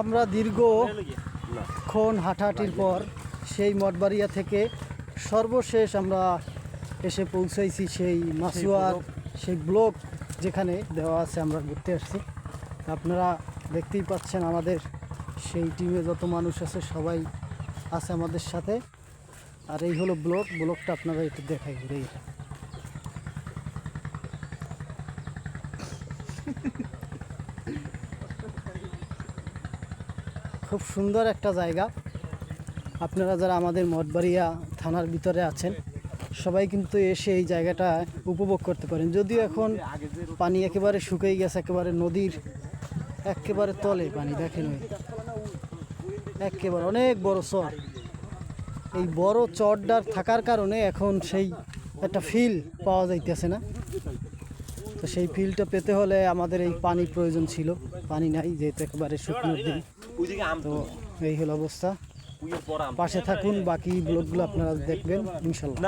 আমরা দীর্ঘক্ষণ হাঁটাহাঁটির পর সেই মঠবাড়িয়া থেকে সর্বশেষ আমরা এসে পৌঁছাইছি সেই মাসুয়ার সেই ব্লক যেখানে দেওয়া আছে আমরা ঘুরতে আসছি। আপনারা দেখতেই পাচ্ছেন আমাদের সেই টিমে যত মানুষ আছে সবাই আছে আমাদের সাথে। আর এই হলো ব্লক। ব্লকটা আপনারা একটু দেখাই ঘুরেই খুব সুন্দর একটা জায়গা। আপনারা যারা আমাদের মঠবাড়িয়া থানার ভিতরে আছেন, সবাই কিন্তু এসে এই জায়গাটা উপভোগ করতে পারেন। যদিও এখন পানি একেবারে শুকিয়ে গেছে, একেবারে নদীর একেবারে তলে পানি, দেখেন ওই। একেবারে অনেক বড় চর। এই বড় চরটার থাকার কারণে এখন সেই একটা ফিল পাওয়া যাইতেছে না। তো সেই ফিলটা পেতে হলে আমাদের এই পানি প্রয়োজন ছিল। পানি নাই যেহেতু একেবারে শুকনোর দিন। তো এই হলো অবস্থা। পাশে থাকুন বাকি ব্লগগুলো আপনারা দেখবেন ইনশাল্লাহ।